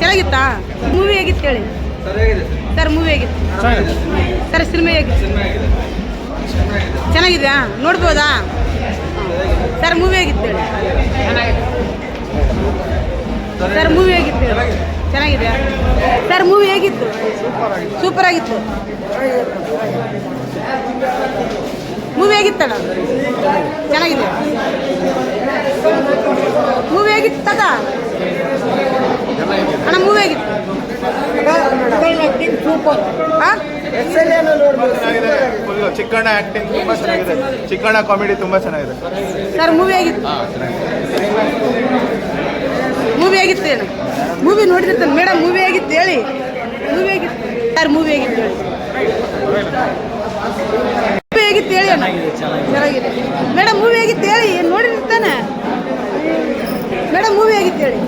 ಚೆನ್ನಾಗಿತ್ತಾ? Movie ಹೇಗಿತ್ತು ಹೇಳಿ? Sir movie ಹೇಗಿತ್ತು? ಸರ್ ಸಿನಿಮಾ ಹೇಗಿತ್ತು? ಚೆನ್ನಾಗಿದ್ಯಾ? ನೋಡ್ಬೋದಾ? ಸರ್ ಮೂವಿ ಹೇಗಿತ್ತು ಹೇಳಿ? ಸರ್ ಮೂವಿ ಹೇಗಿತ್ತು ಹೇಳಿ? ಚೆನ್ನಾಗಿದೆಯಾ? ಸರ್ ಮೂವಿ ಹೇಗಿತ್ತು? ಸೂಪರ್ ಆಗಿತ್ತು. ಮೂವಿ ಹೇಗಿತ್ತಣ್ಣ? ಚೆನ್ನಾಗಿದೆ ಮೂವಿ ಹೇಗಿತ್ತು ತಾತ ಅಣ್ಣ ಮೂವಿ ಫುಲ್ ಚಿಕ್ಕಣ್ಣ ಆಕ್ಟಿಂಗ್ ತುಂಬಾ ಚೆನ್ನಾಗಿದೆ. ಚಿಕ್ಕಣ್ಣ ಕಾಮಿಡಿ ತುಂಬಾ ಚೆನ್ನಾಗಿದೆ. ಸರ್ ಮೂವಿ ಆಗಿತ್ತು ಮೂವಿ ಆಗಿತ್ತು ಏನು? ಮೂವಿ ನೋಡಿದಿರ್ತಾನೆ ಮೇಡಮ್ ಮೂವಿ ಆಗಿತ್ತು ಹೇಳಿ. ಮೂವಿ ಆಗಿತ್ತು ಸರ್ ಮೂವಿ ಆಗಿತ್ತು ಹೇಳಿ. ಮೂವಿ ಆಗಿತ್ತು ಹೇಳಿ ಚೆನ್ನಾಗಿದೆ. ಮೇಡಮ್ ಮೂವಿ ಆಗಿತ್ತು ಹೇಳಿ. ನೋಡಿರ್ತಾನೆ ಮೇಡಮ್ ಮೂವಿ ಆಗಿತ್ತು ಹೇಳಿ?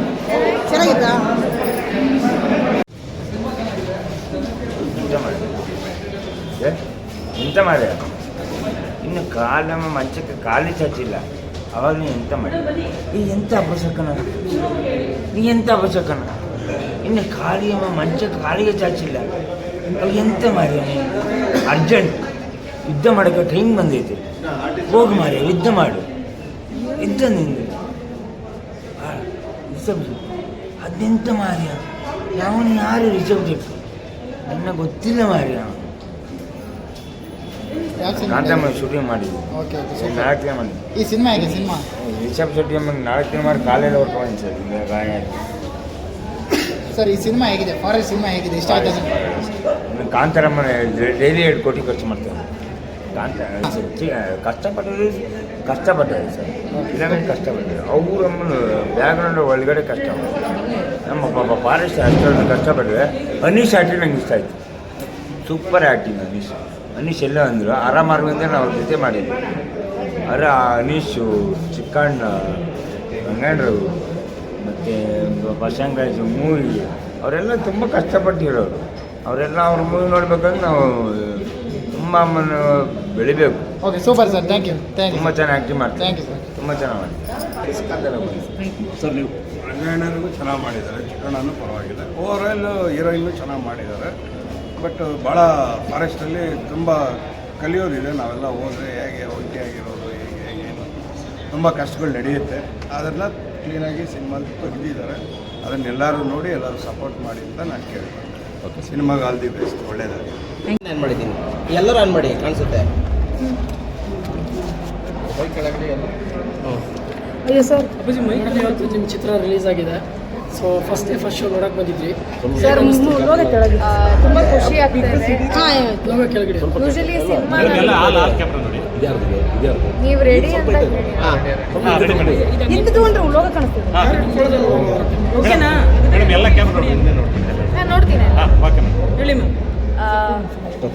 ಎಂತ ಮಾಡಿ. ಇನ್ನು ಕಾಲಮ್ಮ ಮಂಚಕ್ಕೆ ಕಾಲಿ ಚಾಚಿಲ್ಲ ಅವಾಗ ನೀ ಎಂತ ಮಾಡಿ. ಈ ಎಂತ ಅಪಸಕನ ನೀ ಎಂತ ಅಪಸಕನ ಇನ್ನು ಕಾಲಿಯಮ್ಮ ಮಂಚಕ್ಕೆ ಕಾಲಿಗೆ ಚಾಚಿಲ್ಲ ಅವಾಗ ಎಂತ ಮಾಡಿ? ಅರ್ಜೆಂಟ್. ಯುದ್ಧ ಮಾಡೋಕ್ಕೆ ಟೈಮ್ ಬಂದೈತೆ. ಹೋಗಿ ಮಾರಿ ಯುದ್ಧ ಮಾಡು. ಯುದ್ಧ ನಿಂದು. ರಿಸಬ್ಜೆಕ್ಟ್ ಅದೆಂತ ಯಾವ ಯಾವನು ಯಾರು ರಿಸಬ್ಜೆಕ್ಟ್ ನನ್ನ ಗೊತ್ತಿಲ್ಲ ಮಾರ್ಯ. ಶೂಟಿಂಗ್ ಮಾಡಿದ್ವಿ. ನಾಲ್ಕು ದಿನ ಮಾಡಿದ್ವಿ. ಈ ಸಿನಿಮಾ ಹೇಗೆ ಸಿನಿಮಾ? ರಿಷಬ್ ಶೆಟ್ಟಿ ನಾಲ್ಕು ದಿನ ಮಾಡಿ ಕಾಲೇಜ್ ಹೊರ್ಕೊಂಡು ಸರ್ ಹಿಂಗೆ. ಗಾಯ ಸರ್ ಈ ಸಿನಿಮಾ ಹೇಗಿದೆ? ಫಾರೆಸ್ಟ್ ಸಿನಿಮಾ ಹೇಗಿದೆ? ಇಷ್ಟ ಆಯ್ತಾ ಸರ್? ಇನ್ನು ಕಾಂತಾರಮ್ಮ ಡೈಲಿ ಎರಡು ಕೋಟಿ ಖರ್ಚು ಮಾಡ್ತಾರೆ. ಕಷ್ಟಪಟ್ಟರು ಕಷ್ಟಪಟ್ಟರು ಸರ್ ಇಲ್ಲಾಂದ್ರೆ ಕಷ್ಟಪಟ್ಟರು ನಮ್ಮನ್ನು ಬ್ಯಾಕ್ಗ್ರೌಂಡ್ ಒಳಗಡೆ ಕಷ್ಟ. ನಮ್ಮ ಪಾಪ ಫಾರೆಸ್ಟ್ ಅಷ್ಟೊಂದು ಕಷ್ಟಪಟ್ಟರೆ ಅನೀಶ್ ಆ್ಯಕ್ಟಿಂಗ್ ನಂಗೆ ಇಷ್ಟ ಆಯಿತು. Super acting Anish. ಅನೀಶ್ ಎಲ್ಲ ಅಂದರು. ಆರಾಮಾರ್ಗದಿಂದ ನಾವು ಅವ್ರ ಜೊತೆ ಮಾಡಿದ್ವಿ. ಆ ಅನೀಶು, ಚಿಕ್ಕಣ್ಣ ಗಂಗಾಂಡ್ರು ಮತ್ತು ಬಸಂಗರಾಜು ಮೂವಿ ಅವರೆಲ್ಲ ತುಂಬ ಕಷ್ಟಪಟ್ಟಿರೋರು. ಅವರೆಲ್ಲ ಅವ್ರ ಮೂವಿ ನೋಡ್ಬೇಕಂದ್ರೆ ನಾವು ತುಂಬ ಅಮ್ಮನ ಬೆಳಿಬೇಕು. Okay super sir thank you thank you ತುಂಬ ಚೆನ್ನಾಗಿ ಆ್ಯಕ್ಟಿಂಗ್ ಮಾಡ್ತಾರೆ. ಥ್ಯಾಂಕ್ ಯು ಸರ್ ತುಂಬ ಚೆನ್ನಾಗಿ ಮಾಡಿ ಸರ್ ನೀವು ರಂಗಾಯಣನೂ ಚೆನ್ನಾಗಿ ಮಾಡಿದ್ದಾರೆ. ಚಿಕ್ಕಣ್ಣನೂ ಪರವಾಗಿಲ್ಲ. ಓವರಾಲ್ ಹೀರೋಯಿನ್ನು ಚೆನ್ನಾಗಿ ಮಾಡಿದ್ದಾರೆ. ಬಟ್ ಭಾಳ ಫಾರೆಸ್ಟಲ್ಲಿ ತುಂಬ ಕಲಿಯೋದಿದೆ. ನಾವೆಲ್ಲ ಹೋದರೆ ಹೇಗೆ ಒಂಟಿಯಾಗಿರೋದು ಹೇಗೆ ಹೇಗೆ ಏನು ತುಂಬ ಕಷ್ಟಗಳು ನಡೆಯುತ್ತೆ. ಅದೆಲ್ಲ ಕ್ಲೀನಾಗಿ ಸಿನಿಮಾದಲ್ಲಿ ತೆಗೆದಿದ್ದಾರೆ. ಅದನ್ನೆಲ್ಲರೂ ನೋಡಿ ಎಲ್ಲರೂ ಸಪೋರ್ಟ್ ಮಾಡಿ ಅಂತ ನಾನು ಕೇಳ್ತೀನಿ. ಓಕೆ ಸಿನಿಮಾಗೆ ಆಲ್ ದಿ ಬೆಸ್ಟ್ ಒಳ್ಳೇದಾಗಿ ಆನ್ ಮಾಡಿದ್ದೀನಿ. ಎಲ್ಲರೂ ಆನ್ ಮಾಡಿ ಕಾಣಿಸುತ್ತೆ. ಅಯ್ಯೋ ಸರ್. ಅಪ್ಪಾಜಿ ಮೈಕಲ್ಲಿ ಇವತ್ತು ನಿಮ್ಮ ಚಿತ್ರ ರಿಲೀಸ್ ಆಗಿದೆ. So first day first show ನೋಡಕ್ ಬಂದಿದ್ರಿ. ಸರ್ ಲೋಗ ಕೆಳಗೆ ತುಂಬಾ ಖುಷಿ ಆಗ್ತಿದೆ ಇದೆ. ಲೋಗ ಕೆಳಗಡೆ. ಯೂಶಲಿ ಸಿನಿಮಾ ನೀವು ರೆಡಿ ಅಂತ ಹೇಳಿ. ಹಿಂದೆ ತಗೊಂಡ್ರೆ ಲೋಗ ಕಾಣಿಸ್ತದೆ. ಓಕೆನಾ? ನಾನು ನೋಡ್ತೀನಿ ಹೇಳಿ ಮ್ಯಾಮ್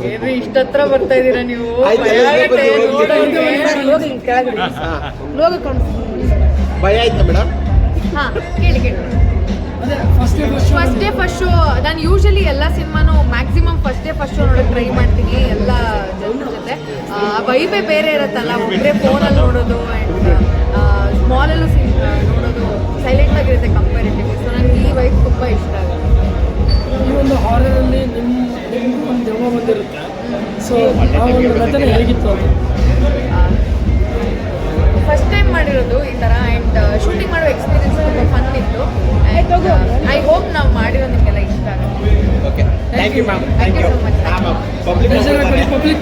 ಏನ್ರಿ ಇಷ್ಟತ್ರ ಬರ್ತಾ ಇದ್ದೀರಾ ನೀವು? ಭಯ ಆಗುತ್ತೆ ಆಯ್ತು, ಲೋಗ ಭಯ ಮೇಡಮ್ ಹಾ ಕೇಳಿ ಕೇಳಿ. ಫಸ್ಟ್ ಡೇ ಫಸ್ಟ್ ಶೋ ನಾನು ಯೂಶಲಿ ಎಲ್ಲ ಸಿನಿಮಾನು maximum first day first show ನೋಡೋಕೆ ಟ್ರೈ ಮಾಡ್ತೀನಿ ಎಲ್ಲ ಜನರ ಜೊತೆ. ಆ ವೈಬೇ ಬೇರೆ ಇರುತ್ತಲ್ಲ ಒಬ್ಬರೇ ಫೋನಲ್ಲಿ ನೋಡೋದು ಆ್ಯಂಡ್ ಮಾಲಲ್ಲೂ ಸಿನ್ ನೋಡೋದು ಆ ಒಂದು ಘಟನೆ ಹೇಗಿತ್ತು ಅದು? ಫಸ್ಟ್ ಟೈಮ್ ಮಾಡಿರೋದು ಈ ಥರ ಆ್ಯಂಡ್ ಶೂಟಿಂಗ್ ಮಾಡೋ ಎಕ್ಸ್ಪೀರಿಯನ್ಸ್ ತುಂಬ ಫನ್ ಇತ್ತು. ಆ್ಯಂಡ್ ಐ ಹೋಪ್ ನಾವು ಮಾಡಿರೋ ನಿಮಗೆಲ್ಲ ಇಷ್ಟ ಆಗುತ್ತೆ. Okay thank you ma'am thank you so much public